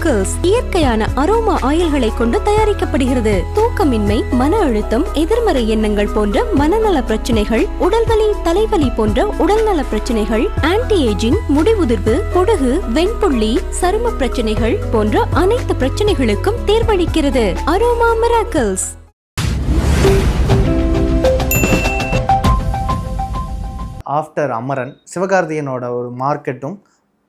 Aroma இயற்கையான aroma ஆயில்களை கொண்டு தயாரிக்கப்படுகிறது. தூக்கமின்மை மன அழுத்தம் எதிர்மறை எண்ணங்கள் போன்ற மனநல பிரச்சனைகள் உடல்வலி தலைவலி போன்ற உடல்நல பிரச்சனைகள் ஆன்டி ஏஜிங் முடிவுதிர்வு பொடுகு வெண்புள்ளி சரும பிரச்சனைகள் போன்ற அனைத்து பிரச்சனைகளுக்கும் தேர்வளிக்கிறது. அரோமா மிராக்கிள்ஸ் ஆஃப்டர் அமரன் சிவகார்த்தியனோட ஒரு மார்க்கெட்டும்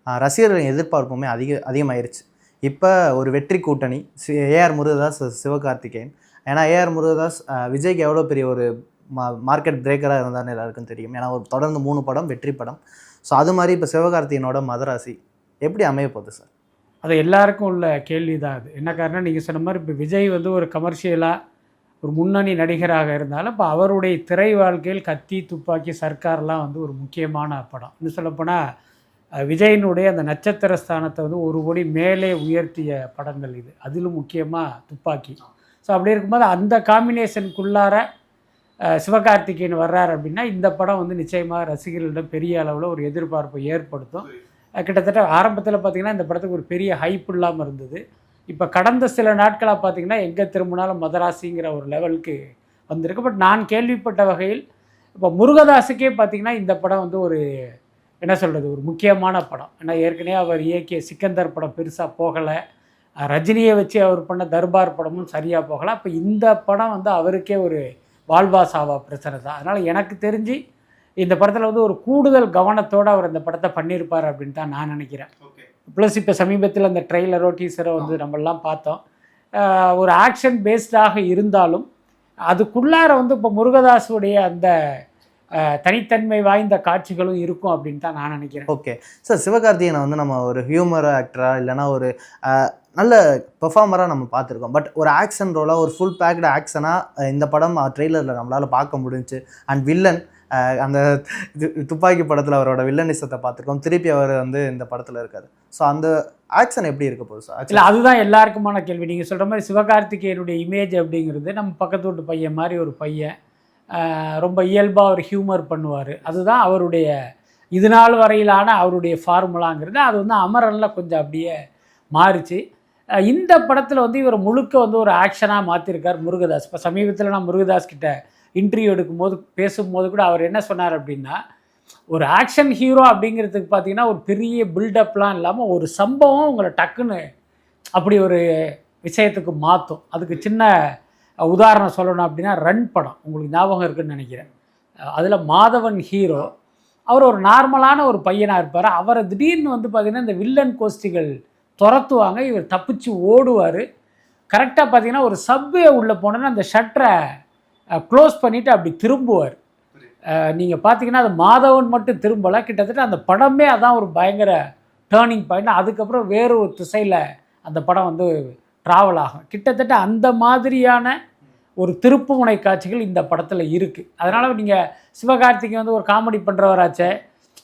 ரசிகர்களின் எதிர்பார்ப்புமே அதிக அதிகமாயிருச்சு. இப்போ ஒரு வெற்றி கூட்டணி ஏஆர் முருகதாஸ் சிவகார்த்திகேயன். ஏன்னா ஏஆர் முருகதாஸ் விஜய்க்கு எவ்வளோ பெரிய ஒரு மா மார்க்கெட் பிரேக்கராக இருந்தார்னு எல்லாருக்கும் தெரியும். ஏன்னா ஒரு தொடர்ந்து மூணு படம் வெற்றி படம். ஸோ அது மாதிரி இப்போ சிவகார்த்திகேயனோட மதராசி எப்படி அமைய போகுது சார்? அது எல்லாருக்கும் உள்ள கேள்வி தான் அது. என்ன காரணம் நீங்கள் சொன்ன மாதிரி இப்போ விஜய் வந்து ஒரு கமர்ஷியலாக ஒரு முன்னணி நடிகராக இருந்தாலும் இப்போ அவருடைய திரை வாழ்க்கையில் கத்தி துப்பாக்கி சர்க்கார்லாம் வந்து ஒரு முக்கியமான படம். இன்னும் சொல்லப்போனால் விஜயினுடைய அந்த நட்சத்திர ஸ்தானத்தை வந்து ஒரு கோடி மேலே உயர்த்திய படங்கள் இது. அதிலும் முக்கியமாக துப்பாக்கி. ஸோ அப்படி இருக்கும்போது அந்த காம்பினேஷனுக்குள்ளார சிவகார்த்திகேயன் வர்றார் அப்படின்னா இந்த படம் வந்து நிச்சயமாக ரசிகர்களிடம் பெரிய அளவில் ஒரு எதிர்பார்ப்பை ஏற்படுத்தும். கிட்டத்தட்ட ஆரம்பத்தில் பார்த்தீங்கன்னா இந்த படத்துக்கு ஒரு பெரிய ஹைப் இல்லாமல் இருந்தது. இப்போ கடந்த சில நாட்களாக பார்த்தீங்கன்னா எங்கே திரும்பினாலும் மதராசிங்கிற ஒரு லெவலுக்கு வந்திருக்கு. பட் நான் கேள்விப்பட்ட வகையில் இப்போ முருகதாஸுக்கே பார்த்தீங்கன்னா இந்த படம் வந்து ஒரு என்ன சொல்கிறது ஒரு முக்கியமான படம். ஏன்னா ஏற்கனவே அவர் இயக்கிய சிக்கந்தர் படம் பெருசாக போகலை. ரஜினியை வச்சு அவர் பண்ண தர்பார் படமும் சரியாக போகலை. அப்போ இந்த படம் வந்து அவருக்கே ஒரு வாழ்வா சாவா பிரச்சனை தான். அதனால் எனக்கு தெரிஞ்சு இந்த படத்தில் வந்து ஒரு கூடுதல் கவனத்தோடு அவர் இந்த படத்தை பண்ணியிருப்பார் அப்படின்னு தான் நான் நினைக்கிறேன். ப்ளஸ் இப்போ சமீபத்தில் அந்த ட்ரெய்லரோ டீசரோ வந்து நம்மெல்லாம் பார்த்தோம். ஒரு ஆக்ஷன் பேஸ்டாக இருந்தாலும் அதுக்குள்ளார வந்து இப்போ முருகதாஸுடைய அந்த தனித்தன்மை வாய்ந்த காட்சிகளும் இருக்கும் அப்படின்னு தான் நான் நினைக்கிறேன். ஓகே. சார் சிவகார்த்திகேயனை வந்து நம்ம ஒரு ஹியூமர் ஆக்டராக இல்லைன்னா ஒரு நல்ல பெர்ஃபார்மராக நம்ம பார்த்துருக்கோம். பட் ஒரு ஆக்ஷன் ரோலாக ஒரு ஃபுல் பேக்டு ஆக்ஷனாக இந்த படம் ட்ரெய்லரில் நம்மளால் பார்க்க முடிஞ்சுச்சு. அண்ட் வில்லன் அந்த துப்பாக்கி படத்தில் அவரோட வில்லனிசத்தை பார்த்துருக்கோம். திருப்பி அவர் வந்து இந்த படத்தில் இருக்காரு. ஸோ அந்த ஆக்ஷன் எப்படி இருக்க போகுது சார் இல்லை அதுதான் எல்லாருக்குமான கேள்வி. நீங்கள் சொல்கிற மாதிரி சிவகார்த்திகேயனுடைய இமேஜ் அப்படிங்கிறது நம்ம பக்கத்து வீட்டு பையன் மாதிரி ஒரு பையன். ரொம்ப இயல்பாக ஒரு ஹியூமர் பண்ணுவார். அதுதான் அவருடைய இது நாள் வரையிலான அவருடைய ஃபார்முலாங்கிறது. அது வந்து அமரனில் கொஞ்சம் அப்படியே மாறுச்சு. இந்த படத்தில் வந்து இவர் முழுக்க வந்து ஒரு ஆக்ஷனாக மாற்றிருக்கார் முருகதாஸ். இப்போ சமீபத்தில் நான் முருகதாஸ் கிட்ட இன்டர்வியூ எடுக்கும்போது பேசும்போது கூட அவர் என்ன சொன்னார் அப்படின்னா ஒரு ஆக்ஷன் ஹீரோ அப்படிங்கிறதுக்கு பார்த்தீங்கன்னா ஒரு பெரிய பில்டப்லாம் இல்லாமல் ஒரு சம்பவம் உங்களை டக்குன்னு அப்படி ஒரு விஷயத்துக்கு மாற்றும் அதுக்கு சின்ன உதாரணம் சொல்லணும் அப்படின்னா ரன் படம். உங்களுக்கு ஞாபகம் இருக்குன்னு நினைக்கிறேன். அதில் மாதவன் ஹீரோ அவர் ஒரு நார்மலான ஒரு பையனாக இருப்பார். அவரை திடீர்னு வந்து பார்த்திங்கன்னா இந்த வில்லன் கோஷ்டிகள் துரத்துவாங்க. இவர் தப்பிச்சு ஓடுவார். கரெக்டாக பார்த்தீங்கன்னா ஒரு சப்வே உள்ளே போனோன்னா அந்த ஷட்டரை க்ளோஸ் பண்ணிவிட்டு அப்படி திரும்புவார். நீங்கள் பார்த்தீங்கன்னா அது மாதவன் மட்டும் திரும்பலை. கிட்டத்தட்ட அந்த படமே அதான் ஒரு பயங்கர டேர்னிங் பாயிண்ட் அதுக்கப்புறம் வேறு ஒரு திசையில் அந்த படம் வந்து ட்ராவல் ஆகும். கிட்டத்தட்ட அந்த மாதிரியான ஒரு திருப்புமுனை காட்சிகள் இந்த படத்தில் இருக்குது அதனால் நீங்கள் சிவகார்த்திகேயன் வந்து ஒரு காமெடி பண்ணுறவராச்சே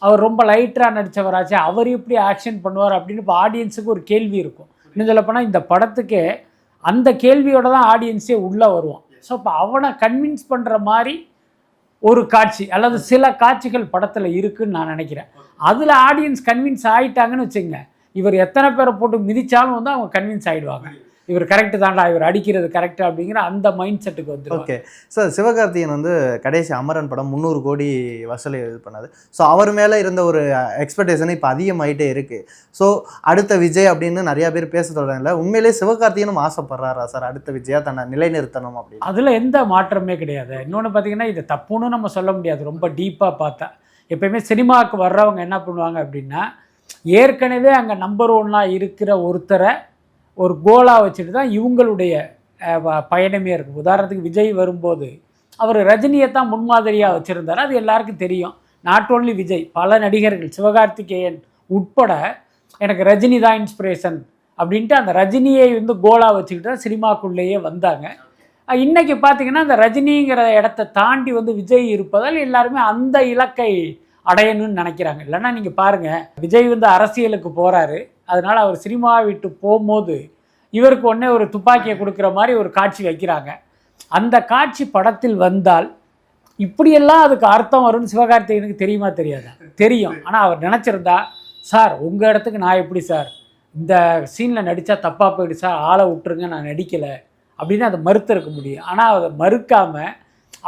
அவர் ரொம்ப லைட்டாக நடித்தவராச்சே அவர் எப்படி ஆக்ஷன் பண்ணுவார் அப்படின்னு இப்போ ஆடியன்ஸுக்கு ஒரு கேள்வி இருக்கும். இன்னும் சொல்லப்போனால் இந்த படத்துக்கே அந்த கேள்வியோட தான் ஆடியன்ஸே உள்ளே வருவான். ஸோ இப்போ அவனை கன்வின்ஸ் பண்ணுற மாதிரி ஒரு காட்சி அல்லது சில காட்சிகள் படத்தில் இருக்குன்னு நான் நினைக்கிறேன். அதில் ஆடியன்ஸ் கன்வின்ஸ் ஆகிட்டாங்கன்னு வச்சுங்க இவர் எத்தனை பேரை போட்டு மிதித்தாலும் வந்து அவங்க கன்வின்ஸ் ஆகிடுவாங்க இவர் கரெக்டு தான்டா இவர் அடிக்கிறது கரெக்டு அப்படிங்கிற அந்த மைண்ட் செட்டுக்கு வந்துருவாங்க ஓகே சார் சிவகார்த்திகேயன் வந்து கடைசி அமரன் படம் முந்நூறு கோடி வசூலை இது பண்ணது ஸோ அவர் மேலே இருந்த ஒரு எக்ஸ்பெக்டேஷன் இப்போ அதிகமாயிட்டே இருக்குது ஸோ அடுத்த விஜய் அப்படின்னு நிறைய பேர் பேச தொடங்கல உண்மையிலேயே சிவகார்த்திகேயனும் ஆசைப்படுறாரா சார் அடுத்த விஜயா தன்னை நிலைநிறுத்தணும் அப்படின்னு? அதில் எந்த மாற்றமே கிடையாது. இன்னொன்று பார்த்தீங்கன்னா இது தப்புன்னு நம்ம சொல்ல முடியாது. ரொம்ப டீப்பாக பார்த்தா. எப்பயுமே சினிமாவுக்கு வர்றவங்க என்ன பண்ணுவாங்க அப்படின்னா ஏற்கனவே அங்கே நம்பர் ஒன்னாக இருக்கிற ஒருத்தரை ஒரு கோலாக வச்சுட்டு தான் இவங்களுடைய பயணமே இருக்கும். உதாரணத்துக்கு விஜய் வரும்போது அவர் ரஜினியை தான் முன்மாதிரியாக வச்சுருந்தார். அது எல்லாருக்கும் தெரியும். நாட் ஓன்லி விஜய் பல நடிகர்கள் சிவகார்த்திகேயன் உட்பட எனக்கு ரஜினி தான் இன்ஸ்பிரேஷன் அப்படின்ட்டு அந்த ரஜினியை வந்து கோலாக வச்சுக்கிட்டு தான் சினிமாக்குள்ளேயே வந்தாங்க. இன்றைக்கி பார்த்திங்கன்னா பார்த்தீங்கன்னா அந்த ரஜினிங்கிற இடத்த தாண்டி வந்து விஜய் இருப்பதால் எல்லாருமே அந்த இலக்கை அடையணும்னு நினைக்கிறாங்க. இல்லைன்னா நீங்கள் பாருங்கள் விஜய் வந்து அரசியலுக்கு போகிறாரு அதனால் அவர் சினிமாவை விட்டு போகும்போது இவருக்கு உடனே ஒரு துப்பாக்கியை கொடுக்குற மாதிரி ஒரு காட்சி வைக்கிறாங்க. அந்த காட்சி படத்தில் வந்தால் இப்படியெல்லாம் அதுக்கு அர்த்தம் வரும்னு சிவகார்த்திகேயனுக்கு தெரியுமா தெரியாதா? தெரியும். ஆனால் அவர் நினச்சிருந்தா சார் உங்கள் இடத்துக்கு நான் எப்படி சார்? இந்த சீனில் நடித்தா தப்பாக போயிடுச்சா ஆளை விட்டுருங்க நான் நடிக்கலை. அப்படின்னு அதை மறுத்து இருக்க முடியும். ஆனால் அதை மறுக்காமல்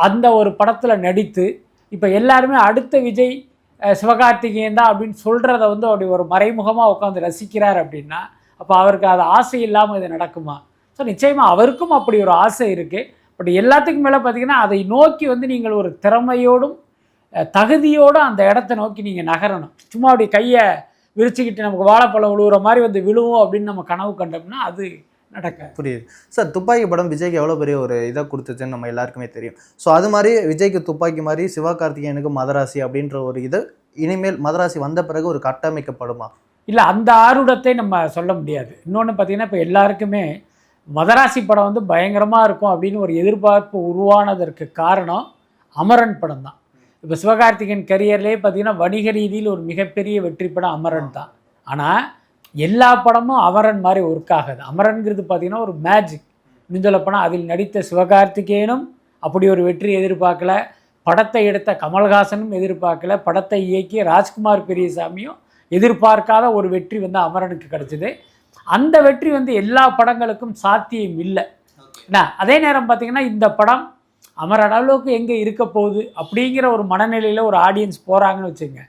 அந்த ஒரு படத்தில் நடித்து இப்போ எல்லாருமே அடுத்த விஜய் சிவகார்த்திகேயன் தான் அப்படின்னு சொல்கிறத வந்து அப்படி ஒரு மறைமுகமாக உட்காந்து ரசிக்கிறார் அப்படின்னா அப்போ அவருக்கு அது ஆசை இல்லாமல் இது நடக்குமா? ஸோ நிச்சயமாக அவருக்கும் அப்படி ஒரு ஆசை இருக்குது பட் எல்லாத்துக்கும் மேலே பார்த்தீங்கன்னா அதை நோக்கி வந்து நீங்கள் ஒரு திறமையோடும் தகுதியோடும் அந்த இடத்த நோக்கி நீங்கள் நகரணும். சும்மா அப்படி கையை விரிச்சுக்கிட்டு நமக்கு வாழைப்பழம் விழுவுற மாதிரி வந்து விழுவோம் அப்படின்னு நம்ம கனவு கண்டோம்னா அது நடக்காது புரியுது. சார் துப்பாக்கி படம் விஜய்க்கு எவ்வளோ பெரிய ஒரு இதை கொடுத்துச்சுன்னு நம்ம எல்லாருக்குமே தெரியும். ஸோ அது மாதிரி விஜய்க்கு துப்பாக்கி மாதிரி சிவகார்த்திகேயனுக்கு மதராசி அப்படின்ற ஒரு இது இனிமேல் மதராசி வந்த பிறகு ஒரு கட்டமைக்கப்படுமா? இல்லை அந்த ஆருடத்தை நம்ம சொல்ல முடியாது. இன்னொன்று பார்த்தீங்கன்னா இப்போ எல்லாருக்குமே மதராசி படம் வந்து பயங்கரமாக இருக்கும் அப்படின்னு ஒரு எதிர்பார்ப்பு உருவானதற்கு காரணம் அமரன் படம் தான். இப்போ சிவகார்த்திகேயன் கரியர்லேயே பார்த்தீங்கன்னா வணிக ரீதியில் ஒரு மிகப்பெரிய வெற்றி படம் அமரன் தான். ஆனால் எல்லா படமும் அமரன் மாதிரி ஒர்க் ஆகாது அமரன்கிறது பார்த்தீங்கன்னா ஒரு மேஜிக் இன்னும் சொல்லப்போனால் அதில் நடித்த சிவகார்த்திகேயனும் அப்படி ஒரு வெற்றி எதிர்பார்க்கல. படத்தை எடுத்த கமல்ஹாசனும் எதிர்பார்க்கல. படத்தை இயக்கிய ராஜ்குமார் பெரியசாமியும் எதிர்பார்க்காத ஒரு வெற்றி வந்து அமரனுக்கு கிடைச்சிது. அந்த வெற்றி வந்து எல்லா படங்களுக்கும் சாத்தியம் இல்லை. என்ன? அதே நேரம் பார்த்தீங்கன்னா இந்த படம் அமரன் அளவுக்கு எங்கே இருக்க போகுது அப்படிங்கிற ஒரு மனநிலையில் ஒரு ஆடியன்ஸ் போகிறாங்கன்னு வச்சுங்க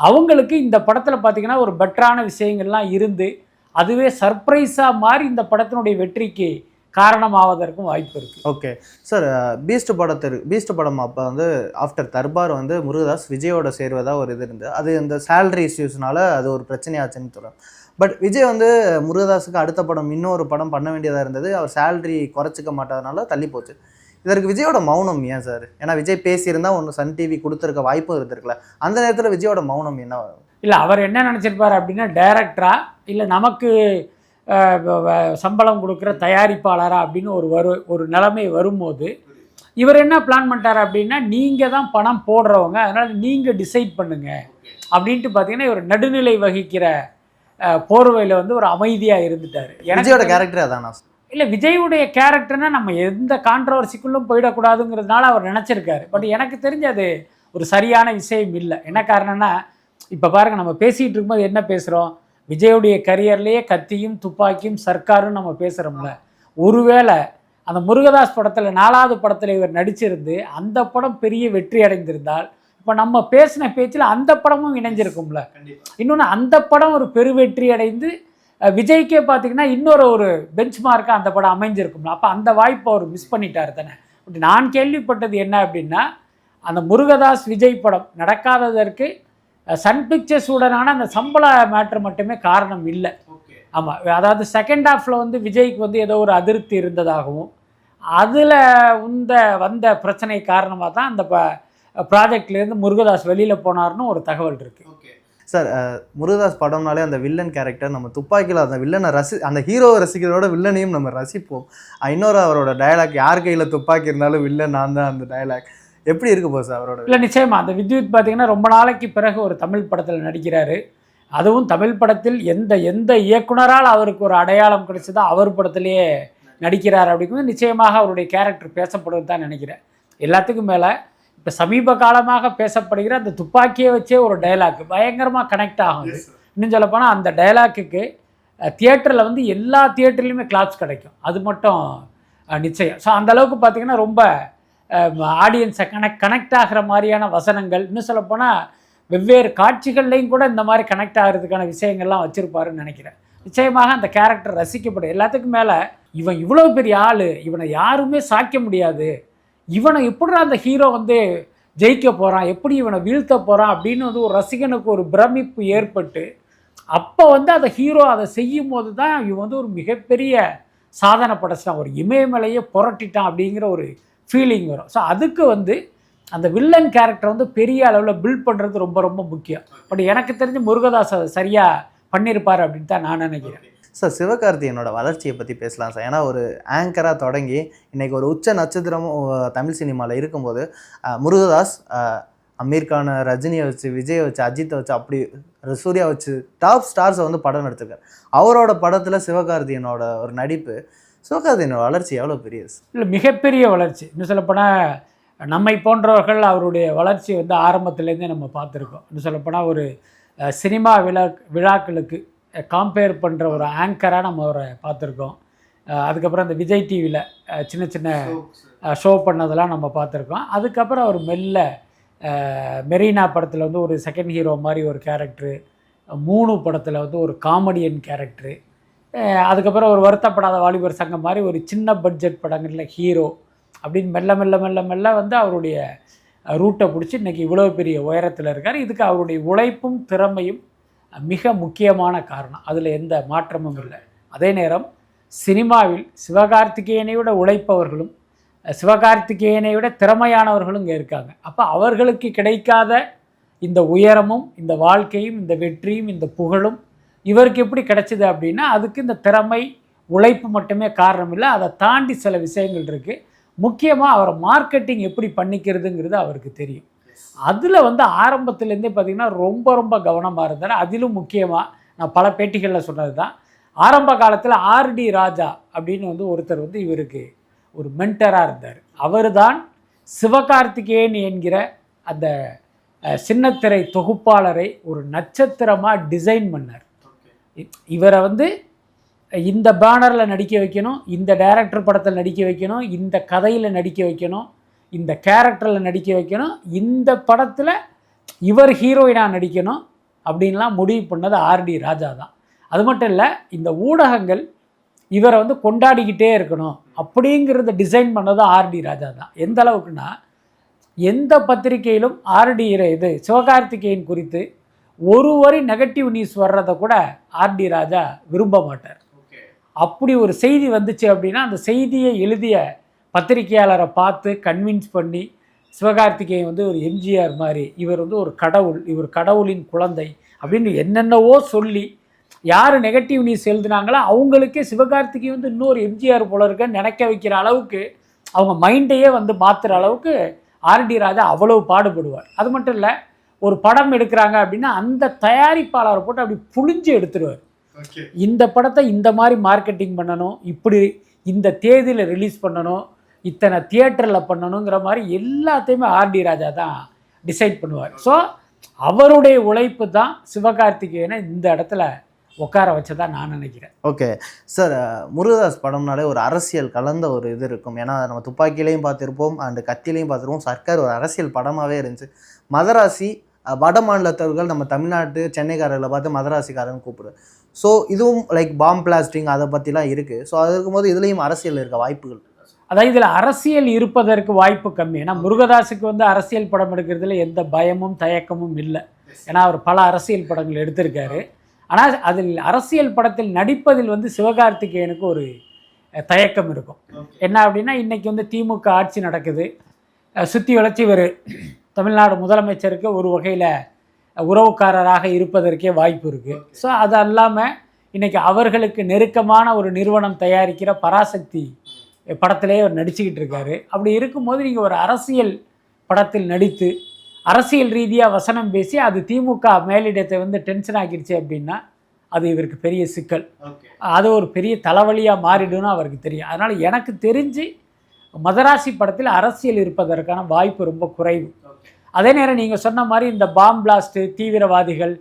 அவங்களுக்கு இந்த படத்தில் பார்த்தீங்கன்னா ஒரு பெட்டரான விஷயங்கள்லாம் இருந்து அதுவே சர்ப்ரைஸாக மாறி இந்த படத்தினுடைய வெற்றிக்கு காரணமாவதற்கும் வாய்ப்பு இருக்குது ஓகே. சார் பீஸ்ட் படத்திற்கு பீஸ்ட் படம் அப்போ வந்து ஆஃப்டர் தர்பார் வந்து முருகதாஸ் விஜயோட சேர்வதாக ஒரு இது இருந்து அது இந்த சேலரி இஷ்யூஸ்னால அது ஒரு பிரச்சனையாச்சுன்னு சொல்கிறேன் பட் விஜய் வந்து முருகதாஸுக்கு அடுத்த படம் இன்னொரு படம் பண்ண வேண்டியதாக இருந்தது. அவர் சேலரி குறைச்சிக்க மாட்டதுனால தள்ளி போச்சு. இதற்கு விஜயோட மௌனம் ஏன் சார்? ஏன்னா விஜய் பேசியிருந்தா ஒன்று சன் டிவி கொடுத்துருக்க வாய்ப்பும் இருந்திருக்கல. அந்த நேரத்தில் விஜயோட மௌனம் என்ன? இல்லை அவர் என்ன நினச்சிருப்பார் அப்படின்னா டைரக்டரா இல்லை நமக்கு சம்பளம் கொடுக்குற தயாரிப்பாளரா அப்படின்னு ஒரு வரு ஒரு நிலைமை வரும்போது இவர் என்ன பிளான் பண்ணிட்டார் அப்படின்னா நீங்கள் தான் பணம் போடுறவங்க அதனால் நீங்கள் டிசைட் பண்ணுங்க அப்படின்ட்டு பார்த்தீங்கன்னா இவர் நடுநிலை வகிக்கிற போர்வையில் வந்து ஒரு அமைதியாக இருந்துட்டார். விஜயோட கேரக்டர் அதானா? இல்லை விஜயுடைய கேரக்டர்னா நம்ம எந்த கான்ட்ரவர்சிக்குள்ளும் போயிடக்கூடாதுங்கிறதுனால அவர் நினச்சிருக்காரு. பட் எனக்கு தெரிஞ்சு அது ஒரு சரியான விஷயம் இல்லை. என்ன காரணம்னா இப்போ பாருங்க நம்ம பேசிகிட்டு இருக்கும்போது என்ன பேசுகிறோம் விஜயுடைய கரியர்லேயே கத்தியும் துப்பாக்கியும் சர்க்காரும் நம்ம பேசுகிறோம்ல ஒருவேளை அந்த முருகதாஸ் படத்தில் நாலாவது படத்தில் இவர் நடிச்சிருந்து அந்த படம் பெரிய வெற்றி அடைந்திருந்தால் இப்போ நம்ம பேசின பேச்சில் அந்த படமும் இணைஞ்சிருக்கும்ல. இன்னொன்று அந்த படம் ஒரு பெருவெற்றி அடைந்து விஜய்க்கே பார்த்தீங்கன்னா இன்னொரு ஒரு பெஞ்ச் மார்க்காக அந்த படம் அமைஞ்சிருக்கும்ல. அப்போ அந்த வாய்ப்பை அவர் மிஸ் பண்ணிட்டார் தானே. பட் நான் கேள்விப்பட்டது என்ன அப்படின்னா அந்த முருகதாஸ் விஜய் படம் நடக்காததற்கு சன் பிக்சர்ஸ் உடனான அந்த சம்பள மேட்ரு மட்டுமே காரணம் இல்லை. ஆமாம் அதாவது செகண்ட் ஹாஃபில் வந்து விஜய்க்கு வந்து ஏதோ ஒரு அதிருப்தி இருந்ததாகவும் அதில் உந்த வந்த பிரச்சனை காரணமாக தான் அந்த ப ப்ராஜெக்ட்லேருந்து முருகதாஸ் வெளியில் போனார்னு ஒரு தகவல் இருக்குது சார் முருகதாஸ் படம்னாலே அந்த வில்லன் கேரக்டர் நம்ம துப்பாக்கியில் அந்த வில்லனை ரசி அந்த ஹீரோவை ரசிக்கிறதோட வில்லனையும் நம்ம ரசிப்போம். இன்னொரு அவரோட டயலாக் யார் கையில் துப்பாக்கி இருந்தாலும் வில்லன் நான் தான் அந்த டயலாக் எப்படி இருக்கு சார் அவரோட இல்லை நிச்சயமாக அந்த வித்யுத் பார்த்தீங்கன்னா ரொம்ப நாளைக்கு பிறகு ஒரு தமிழ் படத்தில் நடிக்கிறாரு. அதுவும் தமிழ் படத்தில் எந்த எந்த இயக்குனரால் அவருக்கு ஒரு அடையாளம் கிடைச்சதோ அவர் படத்திலேயே நடிக்கிறார் அப்படிங்கும்போது நிச்சயமாக அவருடைய கேரக்டர் பேசப்படுவது தான் நினைக்கிறேன். எல்லாத்துக்கும் மேலே இப்போ சமீப காலமாக பேசப்படுகிற அந்த துப்பாக்கியை வச்சே ஒரு டயலாக் பயங்கரமாக கனெக்ட் ஆகும். இன்னும் சொல்லப்போனால் அந்த டயலாக்குக்கு தியேட்டரில் வந்து எல்லா தியேட்டர்லையுமே கிளாப்ஸ் கிடைக்கும். அது மட்டும் நிச்சயம். ஸோ அந்த அளவுக்கு பார்த்தீங்கன்னா ரொம்ப ஆடியன்ஸை கனெக்ட் கனெக்ட் ஆகிற மாதிரியான வசனங்கள் இன்னும் சொல்லப்போனால் வெவ்வேறு காட்சிகள்லையும் கூட இந்த மாதிரி கனெக்ட் ஆகிறதுக்கான விஷயங்கள்லாம் வச்சுருப்பாருன்னு நினைக்கிறேன். நிச்சயமாக அந்த கேரக்டர் ரசிக்கப்படும். எல்லாத்துக்கும் மேலே இவன் இவ்வளோ பெரிய ஆள் இவனை யாருமே சாய்க்க முடியாது. இவனை எப்படிடா அந்த ஹீரோ வந்து ஜெயிக்க போகிறான் எப்படி இவனை வீழ்த்த போகிறான் அப்படின்னு வந்து ஒரு ரசிகனுக்கு ஒரு பிரமிப்பு ஏற்பட்டு அப்போ வந்து அந்த ஹீரோ அதை செய்யும் போது தான் இவன் வந்து ஒரு மிகப்பெரிய சாதனை படைச்சிட்டான். ஒரு இமயமலையே புரட்டிட்டான் அப்படிங்கிற ஒரு ஃபீலிங் வரும். ஸோ அதுக்கு வந்து அந்த வில்லன் கேரக்டர் வந்து பெரிய அளவில் பில்ட் பண்ணுறது ரொம்ப ரொம்ப முக்கியம். பட் எனக்கு தெரிஞ்சு முருகதாஸ் அதை சரியாக பண்ணியிருப்பார் அப்படின்னு தான் நான் நினைக்கிறேன். சார் சிவகார்த்தியனோட வளர்ச்சியை பற்றி பேசலாம் சார். ஏன்னா ஒரு ஆங்கராக தொடங்கி இன்றைக்கி ஒரு உச்ச நட்சத்திரமும் தமிழ் சினிமாவில் இருக்கும்போது முருகதாஸ் அமீர்கான ரஜினியை வச்சு விஜயை வச்சு அஜித்தை வச்சு அப்படி சூர்யா வச்சு டாப் ஸ்டார்ஸை வந்து படம் எடுத்திருக்காரு. அவரோட படத்தில் சிவகார்த்தியனோட ஒரு நடிப்பு சிவகார்த்தியனோட வளர்ச்சி எவ்வளோ பெரிய இல்லை மிகப்பெரிய வளர்ச்சி. இன்னும் சொல்லப்போனால் நம்மை போன்றவர்கள் அவருடைய வளர்ச்சி வந்து ஆரம்பத்துலேருந்தே நம்ம பார்த்துருக்கோம். இன்னும் சொல்லப்போனால் ஒரு சினிமா விழா விழாக்களுக்கு காம்பேர் பண்ணுற ஒரு ஆங்கராக நம்ம அவரை பார்த்துருக்கோம். அதுக்கப்புறம் அந்த விஜய் டிவியில் சின்ன சின்ன ஷோ பண்ணதெல்லாம் நம்ம பார்த்துருக்கோம். அதுக்கப்புறம் அவர் மெல்ல மெரினா படத்தில் வந்து ஒரு செகண்ட் ஹீரோ மாதிரி ஒரு கேரக்டரு மூணு படத்தில் வந்து ஒரு காமெடியன் கேரக்டரு அதுக்கப்புறம் ஒரு வருத்தப்படாத வாலிபர் சங்கம் மாதிரி ஒரு சின்ன பட்ஜெட் படங்களில் ஹீரோ அப்படின்னு மெல்ல மெல்ல மெல்ல மெல்ல வந்து அவருடைய ரூட்டை பிடிச்சி இன்றைக்கி இவ்வளோ பெரிய உயரத்தில் இருக்கார். இதுக்கு அவருடைய உழைப்பும் திறமையும் மிக முக்கியமான காரணம். அதில் எந்த மாற்றமும் இல்லை. அதே நேரம் சினிமாவில் சிவகார்த்திகேயனை விட உழைப்பவர்களும் சிவகார்த்திகேயனை விட திறமையானவர்களும் இங்கே இருக்காங்க. அப்போ அவர்களுக்கு கிடைக்காத இந்த உயரமும் இந்த வாழ்க்கையும் இந்த வெற்றியும் இந்த புகழும் இவருக்கு எப்படி கிடைச்சிது அப்படின்னா அதுக்கு இந்த திறமை உழைப்பு மட்டுமே காரணம் இல்லை. அதை தாண்டி சில விஷயங்கள் இருக்குது முக்கியமாக அவரை மார்க்கெட்டிங் எப்படி பண்ணிக்கிறதுங்கிறது அவருக்கு தெரியும். அதில் வந்து ஆரம்பத்துலேருந்தே பார்த்திங்கன்னா ரொம்ப ரொம்ப கவனமாக இருந்தார். அதிலும் முக்கியமாக நான் பல பேட்டிகளில் சொன்னது தான் ஆரம்ப காலத்தில் ஆர்டி ராஜா அப்படின்னு வந்து ஒருத்தர் வந்து இவருக்கு ஒரு மென்டராக இருந்தார். அவர் தான் சிவகார்த்திகேயன் என்கிற அந்த சின்னத்திரை தொகுப்பாளரை ஒரு நட்சத்திரமாக டிசைன் பண்ணார். இவரை வந்து இந்த பேனரில் நடிக்க வைக்கணும் இந்த டைரக்டர் படத்தில் நடிக்க வைக்கணும் இந்த கதையில் நடிக்க வைக்கணும் இந்த கேரக்டரில் நடிக்க வைக்கணும். இந்த படத்தில் இவர் ஹீரோயினாக நடிக்கணும் அப்படின்லாம் முடிவு பண்ணது ஆர்டி ராஜா தான். அது மட்டும் இல்லை இந்த ஊடகங்கள் இவரை வந்து கொண்டாடிக்கிட்டே இருக்கணும் அப்படிங்கிறத டிசைன் பண்ணது ஆர்டி ராஜா தான். எந்த அளவுக்குன்னா எந்த பத்திரிகையிலும் ஆர்டி இது சிவகார்த்திகேயன் குறித்து ஒரு வரி நெகட்டிவ் நியூஸ் வர்றதை கூட ஆர்டி ராஜா விரும்ப மாட்டார். அப்படி ஒரு செய்தி வந்துச்சு அப்படின்னா அந்த செய்தியை எழுதிய பத்திரிகையாளரை பார்த்து கன்வின்ஸ் பண்ணி சிவகார்த்திகேயன் வந்து ஒரு எம்ஜிஆர் மாதிரி இவர் வந்து ஒரு கடவுள் இவர் கடவுளின் குழந்தை அப்படின்னு என்னென்னவோ சொல்லி யார் நெகட்டிவ் நியூஸ் எழுதுனாங்களோ அவங்களுக்கே சிவகார்த்திகேயன் வந்து இன்னொரு எம்ஜிஆர் போல இருக்கன்னு நினைக்க வைக்கிற அளவுக்கு அவங்க மைண்டையே வந்து மாற்றுற அளவுக்கு ஆர்டி ராஜா அவ்வளவு பாடுபடுவார். அது மட்டும் இல்லை ஒரு படம் எடுக்கிறாங்க அப்படின்னா அந்த தயாரிப்பாளரை போட்டு அப்படி புழிஞ்சு எடுத்துருவார். இந்த படத்தை இந்த மாதிரி மார்க்கெட்டிங் பண்ணணும் இப்படி இந்த தேதியில் ரிலீஸ் பண்ணணும் இத்தனை தியேட்டரில் பண்ணணுங்கிற மாதிரி எல்லாத்தையுமே ஆர்டி ராஜா தான் டிசைட் பண்ணுவார். ஸோ அவருடைய உழைப்பு தான் சிவகார்த்திகேயனை இந்த இடத்துல உட்கார வச்சதா நான் நினைக்கிறேன். ஓகே சார் முருகதாஸ் படம்னாலே ஒரு அரசியல் கலந்த ஒரு இது இருக்கும். ஏன்னா நம்ம துப்பாக்கிலையும் பார்த்துருப்போம் அண்டு கத்திலையும் பார்த்துருப்போம். சர்க்கார் ஒரு அரசியல் படமாகவே இருந்துச்சு. மதராசி வட மாநிலத்தவர்கள் நம்ம தமிழ்நாட்டு சென்னைக்காரர்களை பார்த்து மதராசிக்காரன் கூப்பிடுது ஸோ இதுவும் லைக் பாம் பிளாஸ்டிங் அதை பற்றிலாம் இருக்குது ஸோ அது இருக்கும்போது இதுலேயும் அரசியல் இருக்க வாய்ப்புகள்? அதாவது இதில் அரசியல் இருப்பதற்கு வாய்ப்பு கம்மி. ஏன்னா முருகதாஸுக்கு வந்து அரசியல் படம் எடுக்கிறதுல எந்த பயமும் தயக்கமும் இல்லை. ஏன்னா அவர் பல அரசியல் படங்கள் எடுத்திருக்காரு. ஆனால் அதில் அரசியல் படத்தில் நடிப்பதில் வந்து சிவகார்த்திகேயனுக்கு ஒரு தயக்கம் இருக்கும். என்ன அப்படின்னா இன்றைக்கி வந்து திமுக ஆட்சி நடக்குது. சுற்றி வளைச்சி இவர் தமிழ்நாடு முதலமைச்சருக்கு ஒரு வகையில் உறவுக்காரராக இருப்பதற்கே வாய்ப்பு இருக்குது ஸோ அது அல்லாமல் இன்றைக்கி அவர்களுக்கு நெருக்கமான ஒரு நிறுவனம் தயாரிக்கிற பராசக்தி படத்திலே அவர் நடிச்சுக்கிட்டு இருக்காரு. அப்படி இருக்கும்போது நீங்கள் ஒரு அரசியல் படத்தில் நடித்து அரசியல் ரீதியாக வசனம் பேசி அது திமுக மேலிடத்தை வந்து டென்ஷன் ஆக்கிடுச்சு அப்படின்னா அது இவருக்கு பெரிய சிக்கல். அது ஒரு பெரிய தலைவலியாக மாறிடும்னு அவருக்கு தெரியும். அதனால் எனக்கு தெரிஞ்சு மதராசி படத்தில் அரசியல் இருப்பதற்கான வாய்ப்பு ரொம்ப குறைவு. அதே நேரம் நீங்கள் சொன்ன மாதிரி இந்த பாம் பிளாஸ்ட்டு தீவிரவாதிகள்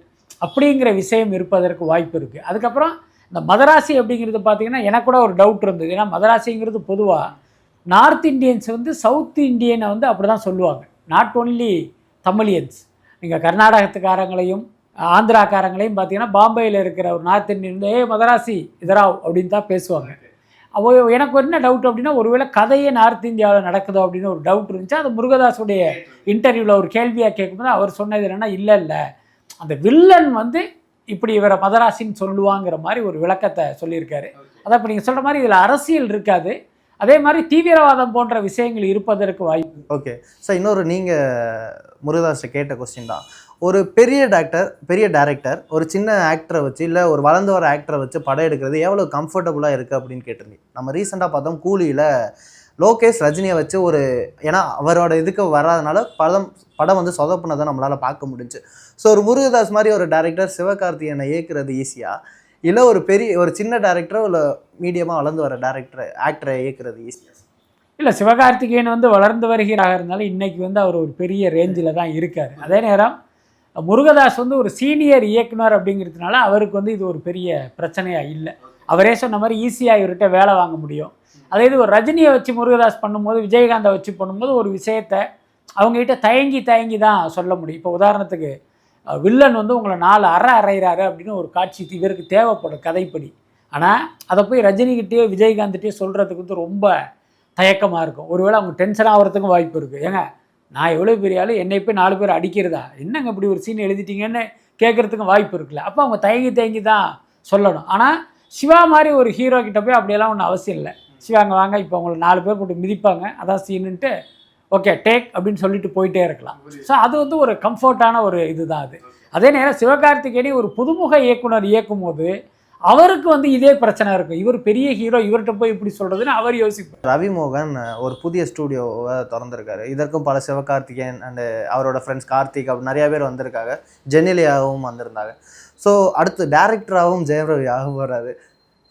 அப்படிங்கிற விஷயம் இருப்பதற்கு வாய்ப்பு இருக்குது அதுக்கப்புறம் இந்த மதராசி அப்படிங்கிறது பார்த்தீங்கன்னா எனக்கு கூட ஒரு டவுட் இருந்தது. ஏன்னா மதராசிங்கிறது பொதுவாக நார்த் இந்தியன்ஸ் வந்து சவுத் இந்தியனை வந்து அப்படி தான் சொல்லுவாங்க. Not only Tamilians. நீங்கள் கர்நாடகத்துக்காரங்களையும் ஆந்திராக்காரங்களையும் பார்த்தீங்கன்னா பாம்பேயில் இருக்கிற ஒரு நார்த் இந்தியன் ஏ மதராசி இதராவ் அப்படின்னு தான் பேசுவாங்க. அப்போ எனக்கு என்ன டவுட் அப்படின்னா ஒருவேளை கதையே நார்த் இந்தியாவில் நடக்குதோ அப்படின்னு ஒரு டவுட் இருந்துச்சு. அது முருகதாஸுடைய இன்டர்வியூவில் ஒரு கேள்வியாக கேட்கும்போது அவர் சொன்னது என்னன்னா இல்லை இல்லை. அந்த வில்லன் வந்து இப்படி இவரை மதராசின்னு சொல்லுவாங்கிற மாதிரி ஒரு விளக்கத்தை சொல்லியிருக்காரு. அதான் இப்போ நீங்கள் சொல்கிற மாதிரி இதில் அரசியல் இருக்காது. அதே மாதிரி தீவிரவாதம் போன்ற விஷயங்கள் இருப்பதற்கு வாய்ப்பு. ஓகே. சார் இன்னொரு நீங்கள் முருகதாஸை கேட்ட கொஸ்டின் தான். ஒரு பெரிய டாக்டர் பெரிய டைரக்டர் ஒரு சின்ன ஆக்டரை வச்சு இல்லை ஒரு வளர்ந்து வர ஆக்டரை வச்சு படம் எடுக்கிறது எவ்வளோ கம்ஃபர்டபுளாக இருக்குது அப்படின்னு கேட்டிருந்தீங்க. நம்ம ரீசெண்டாக பார்த்தோம் கூலியில் லோகேஷ் ரஜினியை வச்சு ஒரு ஏன்னா அவரோட இதுக்கு வராதனால படம் படம் வந்து சொதப்புனதை நம்மளால் பார்க்க முடிஞ்சு. ஸோ ஒரு முருகதாஸ் மாதிரி ஒரு டேரக்டர் சிவகார்த்திகேயனை இயக்குறது ஈஸியாக இல்லை ஒரு பெரிய ஒரு சின்ன டேரக்டரோ இல்லை மீடியமாக வளர்ந்து வர டேரக்டர் ஆக்டரை இயக்குறது ஈஸியாக இல்லை சிவகார்த்திகேயன் வந்து வளர்ந்து வருகிறாக இருந்தாலும் இன்றைக்கி வந்து அவர் ஒரு பெரிய ரேஞ்சில் தான் இருக்கார். அதே நேரம் முருகதாஸ் வந்து ஒரு சீனியர் இயக்குனர் அப்படிங்கிறதுனால அவருக்கு வந்து இது ஒரு பெரிய பிரச்சனையாக இல்லை. அவரே சொன்ன மாதிரி ஈஸியாக இவர்கிட்ட வேலை வாங்க முடியும். அதே இது ஒரு ரஜினியை வச்சு முருகதாஸ் பண்ணும்போது விஜயகாந்தை வச்சு பண்ணும்போது ஒரு விஷயத்தை அவங்ககிட்ட தயங்கி தயங்கி தான் சொல்ல முடியும். இப்போ உதாரணத்துக்கு வில்லன் வந்து உங்களை நாலு அற அறையிறாரு அப்படின்னு ஒரு காட்சி இவருக்கு தேவைப்படும் கதைப்படி. ஆனால் அதை போய் ரஜினிகிட்டேயோ விஜயகாந்த்கிட்டயோ சொல்கிறதுக்கு வந்து ரொம்ப தயக்கமாக இருக்கும். ஒருவேளை அவங்க டென்ஷன் ஆகிறதுக்கும் வாய்ப்பு இருக்குது ஏங்க நான் எவ்வளோ பெரிய ஆளு? என்னை போய் நாலு பேர் அடிக்கிறதா? என்னங்க இப்படி ஒரு சீன் எழுதிட்டீங்கன்னு கேட்குறதுக்கும் வாய்ப்பு இருக்குல்ல. அப்போ அவங்க தயங்கி தயங்கி தான் சொல்லணும். ஆனால் சிவா மாதிரி ஒரு ஹீரோ கிட்ட போய் அப்படியெல்லாம் ஒன்றும் அவசியம் இல்லை. சிவாங்க வாங்க இப்போ அவங்களை நாலு பேர் போட்டு மிதிப்பாங்க. அதான் சீனுன்ட்டு ஓகே டேக் அப்படின்னு சொல்லிட்டு போயிட்டே இருக்கலாம். ஸோ அது வந்து ஒரு கம்ஃபர்ட்டான ஒரு இதுதான் அது. அதே நேரம் சிவகார்த்திகேயனை ஒரு புதுமுக இயக்குனர் இயக்கும் போது அவருக்கு வந்து இதே பிரச்சனை இருக்கும். இவர் பெரிய ஹீரோ இவர்கிட்ட போய் இப்படி சொல்கிறதுன்னு அவர் யோசிப்பார். ரவி மோகன் ஒரு புதிய ஸ்டூடியோவை திறந்திருக்காரு. இதற்கும் பல சிவகார்த்திகேயன் அண்டு அவரோட ஃப்ரெண்ட்ஸ் கார்த்திக் அப்படி நிறைய பேர் வந்திருக்காங்க. ஜெனிலியாவும் வந்திருந்தாங்க. ஸோ அடுத்து டேரக்டராகவும் ஜெயம் ஆக போகிறாரு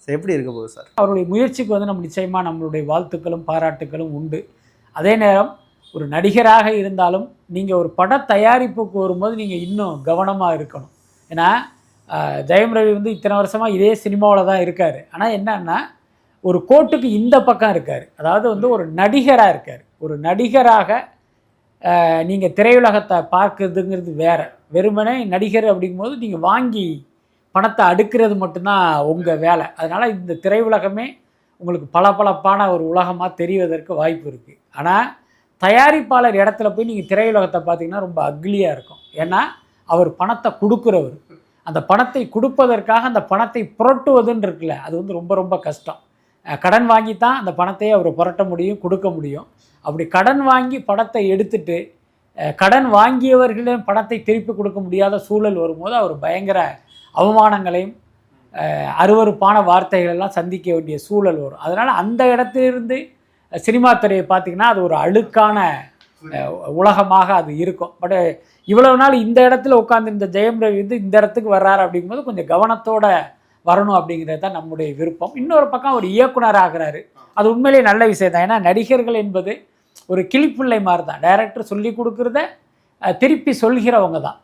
ஸோ எப்படி இருக்க போகுது சார்? அவருடைய முயற்சிக்கு வந்து நம்ம நிச்சயமாக நம்மளுடைய வாழ்த்துக்களும் பாராட்டுக்களும் உண்டு. அதே நேரம் ஒரு நடிகராக இருந்தாலும் நீங்கள் ஒரு பட தயாரிப்புக்கு வரும்போது நீங்கள் இன்னும் கவனமாக இருக்கணும். ஏன்னா ஜெயம் ரவி வந்து இத்தனை வருஷமாக இதே சினிமாவில் தான் இருக்கார். ஆனால் என்னன்னா ஒரு கோட்டுக்கு இந்த பக்கம் இருக்கார். அதாவது வந்து ஒரு நடிகராக இருக்கார். ஒரு நடிகராக நீங்கள் திரையுலகத்தை பார்க்குறதுங்கிறது வேறு. வெறுமனே நடிகர் அப்படிங்கும்போது நீங்கள் வாங்கி பணத்தை அடுக்கிறது மட்டும்தான் உங்கள் வேலை. அதனால் இந்த திரையுலகமே உங்களுக்கு பளபளப்பான ஒரு உலகமாக தெரிவதற்கு வாய்ப்பு இருக்குது ஆனால் தயாரிப்பாளர் இடத்துல போய் நீங்கள் திரையுலகத்தை பார்த்தீங்கன்னா ரொம்ப அக்லியாக இருக்கும். ஏன்னா அவர் பணத்தை கொடுக்குறவர். அந்த பணத்தை கொடுப்பதற்காக அந்த பணத்தை புரட்டுவதுன்னு இருக்குல்ல அது வந்து ரொம்ப ரொம்ப கஷ்டம். கடன் வாங்கி தான் அந்த பணத்தையே அவர் புரட்ட முடியும் கொடுக்க முடியும். அப்படி கடன் வாங்கி பணத்தை எடுத்துட்டு கடன் வாங்கியவர்களிடம் பணத்தை திருப்பி கொடுக்க முடியாத சூழல் வரும்போது அவர் பயங்கர அவமானங்களையும் அருவறுப்பான அருவருப்பான சந்திக்க வேண்டிய சூழல் வரும். அதனால் அந்த இடத்திலிருந்து சினிமா துறையை பார்த்திங்கன்னா அது ஒரு அழுக்கான உலகமாக அது இருக்கும். பட் இவ்வளவு நாள் இந்த இடத்துல உட்காந்து இந்த ஜெயம் ரவி வந்து இந்த இடத்துக்கு வர்றாரு அப்படிங்கும்போது கொஞ்சம் கவனத்தோட வரணும் அப்படிங்கிறது தான் நம்முடைய விருப்பம். இன்னொரு பக்கம் ஒரு இயக்குனர் ஆகிறாரு. அது உண்மையிலேயே நல்ல விஷயம் தான். ஏன்னா நடிகர்கள் என்பது ஒரு கிளிப்பிள்ளை மாதிரி தான். டைரக்டர் சொல்லி கொடுக்குறத திருப்பி சொல்கிறவங்க தான்.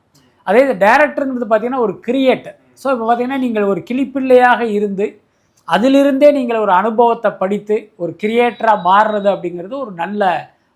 அதே இது டைரக்டருங்கிறது பார்த்தீங்கன்னா ஒரு கிரியேட்டர் ஸோ இப்போ பார்த்தீங்கன்னா நீங்கள் ஒரு கிளிப்பிள்ளையாக இருந்து அதிலிருந்தே நீங்கள் ஒரு அனுபவத்தை படித்து ஒரு கிரியேட்டராக மாறுறது அப்படிங்கிறது ஒரு நல்ல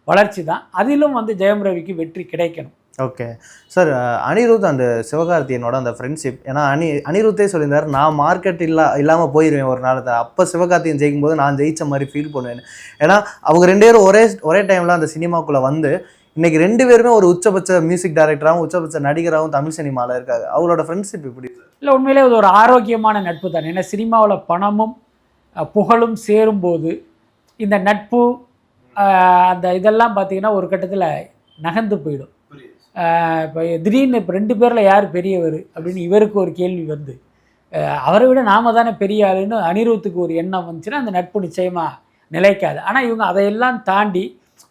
வளர்ச்சி தான் அதிலும் வந்து ஜெயம் ரவிக்கு வெற்றி கிடைக்கணும். ஓகே. சார் அனிருத் அந்த சிவகார்த்தியனோட அந்த ஃப்ரெண்ட்ஷிப் ஏன்னா அனி அனிருத்தே சொல்லியிருந்தார் நான் மார்க்கெட் இல்லா இல்லாமல் போயிடுவேன் ஒரு நாள். அப்போ சிவகார்த்தியன் ஜெயிக்கும் போது நான் ஜெயிச்ச மாதிரி ஃபீல் பண்ணுவேன் ஏன்னா அவங்க ரெண்டு பேரும் ஒரே ஒரே டைமில் அந்த சினிமாக்குள்ளே வந்து இன்னைக்கு ரெண்டு பேருமே ஒரு உச்சபட்ச மியூசிக் டைரக்டராகவும் உச்சபட்ச நடிகராகவும் தமிழ் சினிமாவில் இருக்காங்க. அவங்களோட ஃப்ரெண்ட்ஷிப் இப்படி இல்லை உண்மையிலே இது ஒரு ஆரோக்கியமான நட்பு தான். ஏன்னா சினிமாவில் பணமும் புகழும் சேரும்போது இந்த நட்பு அந்த இதெல்லாம் பார்த்தீங்கன்னா ஒரு கட்டத்தில் நகர்ந்து போயிடும். இப்போ திடீர்னு இப்போ ரெண்டு பேரில் யார் பெரியவர் அப்படின்னு இவருக்கு ஒரு கேள்வி வந்து அவரை விட நாம தானே பெரிய ஆளுன்னு அனிருத்துக்கு ஒரு எண்ணம் வந்துச்சுன்னா அந்த நட்பு நிச்சயமாக நிலைக்காது. ஆனால் இவங்க அதையெல்லாம் தாண்டி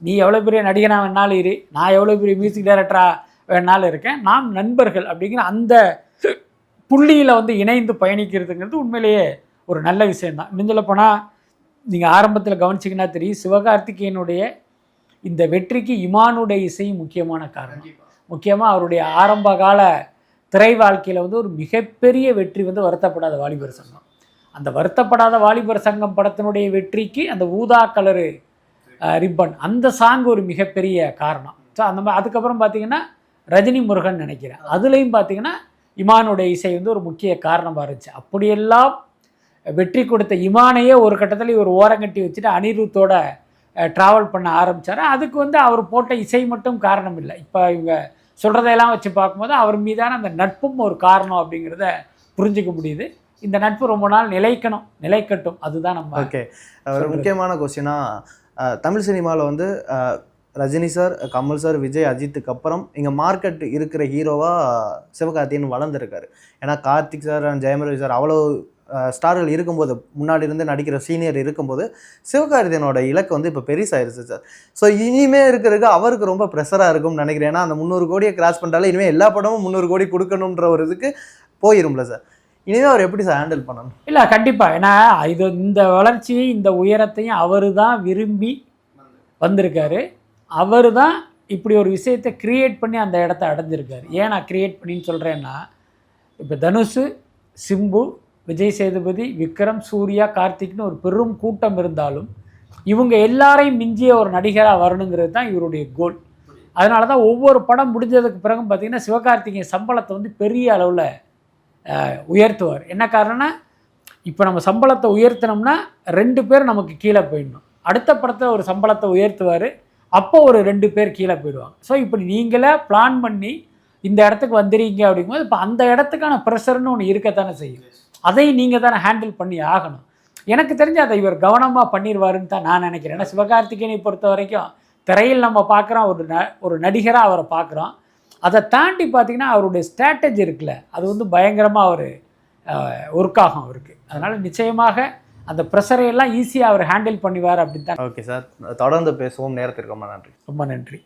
நீ எவ்வளோ பெரிய நடிகனாக வேணாலும் இரு. நான் எவ்வளோ பெரிய மியூசிக் டைரக்டராக வேணாலும் இருக்கேன். நாம் நண்பர்கள் அப்படிங்கிற அந்த புள்ளியில் வந்து இணைந்து பயணிக்கிறதுங்கிறது உண்மையிலேயே ஒரு நல்ல விஷயம்தான். சொல்ல போனால் நீங்கள் ஆரம்பத்தில் கவனிச்சிங்கன்னா தெரியும் சிவகார்த்திகேயனுடைய இந்த வெற்றிக்கு இமானுடைய இசை முக்கியமான காரணம். முக்கியமாக அவருடைய ஆரம்ப கால திரை வாழ்க்கையில் வந்து ஒரு மிகப்பெரிய வெற்றி வந்து வருத்தப்படாத வாலிபர் சங்கம். அந்த வருத்தப்படாத வாலிபர் சங்கம் படத்தினுடைய வெற்றிக்கு அந்த ஊதா கலரு ரிப்பன். அந்த சாங் ஒரு மிகப்பெரிய காரணம். ஸோ அந்த மாதிரி அதுக்கப்புறம் பார்த்தீங்கன்னா ரஜினி முருகன் நினைக்கிறேன். அதுலேயும் பார்த்தீங்கன்னா இமானுடைய இசை வந்து ஒரு முக்கிய காரணமாக இருந்துச்சு. அப்படியெல்லாம் வெற்றி கொடுத்த இமானையே ஒரு கட்டத்தில் இவர் ஓரங்கட்டி வச்சுட்டு அனிருத்தோட ட்ராவல் பண்ண ஆரம்பித்தார் அதுக்கு வந்து அவர் போட்ட இசை மட்டும் காரணம் இல்லை. இப்போ இவங்க சொல்கிறதையெல்லாம் வச்சு பார்க்கும்போது அவர் மீதான அந்த நட்பும் ஒரு காரணம் அப்படிங்கிறத புரிஞ்சுக்க முடியுது. இந்த நட்பு ரொம்ப நாள் நிலைக்கணும் நிலைக்கட்டும். அதுதான் நம்ம ஓகே. ஒரு. முக்கியமான கொஸ்டினா தமிழ் சினிமாவில் வந்து ரஜினி சார் கமல் சார் விஜய் அஜித்துக்கு அப்புறம் இங்கே மார்க்கெட் இருக்கிற ஹீரோவாக சிவகார்த்திகேயன் வளர்ந்துருக்காரு. ஏன்னா Karthik sir and Jayam sir அவ்வளோ ஸ்டார்கள் இருக்கும்போது முன்னாடி இருந்து நடிக்கிற சீனியர் இருக்கும்போது சிவகார்த்தியனோட இலக்கு வந்து இப்போ பெருசாயிருச்சு சார். ஸோ இனிமே இருக்கிறதுக்கு அவருக்கு ரொம்ப ப்ரெஷராக இருக்கும்னு நினைக்கிறேன். ஏன்னா அந்த முந்நூறு கோடியை கிராஸ் பண்ணிட்டாலே இனிமேல் எல்லா படமும் முந்நூறு கோடி கொடுக்கணுன்ற ஒரு இதுக்கு போயிரும்ல சார். இனிதான் அவர் எப்படி சார் ஹேண்டில் பண்ணணும்? இல்லை கண்டிப்பாக ஏன்னா இது இந்த வளர்ச்சியும் இந்த உயரத்தையும் அவர் தான் விரும்பி வந்திருக்காரு. அவர் தான் இப்படி ஒரு விஷயத்தை கிரியேட் பண்ணி அந்த இடத்த அடைஞ்சிருக்காரு. ஏன் நான் கிரியேட் பண்ணின்னு சொல்கிறேன்னா இப்போ தனுஷு சிம்பு விஜய் சேதுபதி விக்ரம் சூர்யா கார்த்திக்னு ஒரு பெரும் கூட்டம் இருந்தாலும் இவங்க எல்லாரையும் மிஞ்சிய ஒரு நடிகராக வரணுங்கிறது தான் இவருடைய கோல் அதனால தான் ஒவ்வொரு படம் முடிஞ்சதுக்கு பிறகும் பார்த்திங்கன்னா சிவகார்த்திகேயன் சம்பளத்தை வந்து பெரிய அளவில் உயர்த்துவார். என்ன காரணம்னா இப்போ நம்ம சம்பளத்தை உயர்த்தினோம்னா ரெண்டு பேர் நமக்கு கீழே போயிடணும். அடுத்த படத்தில் ஒரு சம்பளத்தை உயர்த்துவார் அப்போ ஒரு ரெண்டு பேர் கீழே போயிடுவாங்க. ஸோ இப்படி நீங்களே பிளான் பண்ணி இந்த இடத்துக்கு வந்துடுறீங்க அப்படிங்கும்போது இப்போ அந்த இடத்துக்கான ப்ரெஷர்னு ஒன்று இருக்கத்தானே செய்யும். அதை நீங்கள் தானே ஹேண்டில் பண்ணி ஆகணும். எனக்கு தெரிஞ்சு அதை இவர் கவனமாக பண்ணிடுவாருன்னு தான் நான் நினைக்கிறேன். ஏன்னா சிவகார்த்திகேயனை பொறுத்த வரைக்கும் திரையில் நம்ம பார்க்குறோம் ஒரு ந ஒரு நடிகராக அவரை பார்க்குறோம். அதை தாண்டி பார்த்தீங்கன்னா அவருடைய ஸ்ட்ராட்டஜி இருக்குல்ல. அது வந்து பயங்கரமாக அவர் ஒர்க் ஆகும் அவருக்கு. அதனால் நிச்சயமாக அந்த ப்ரெஷரை எல்லாம் ஈஸியாக அவர் ஹேண்டில் பண்ணுவார் அப்படின்னு தான் ஓகே சார். தொடர்ந்து பேசுவோம். நேரத்திற்கு ரொம்ப நன்றி. ரொம்ப நன்றி.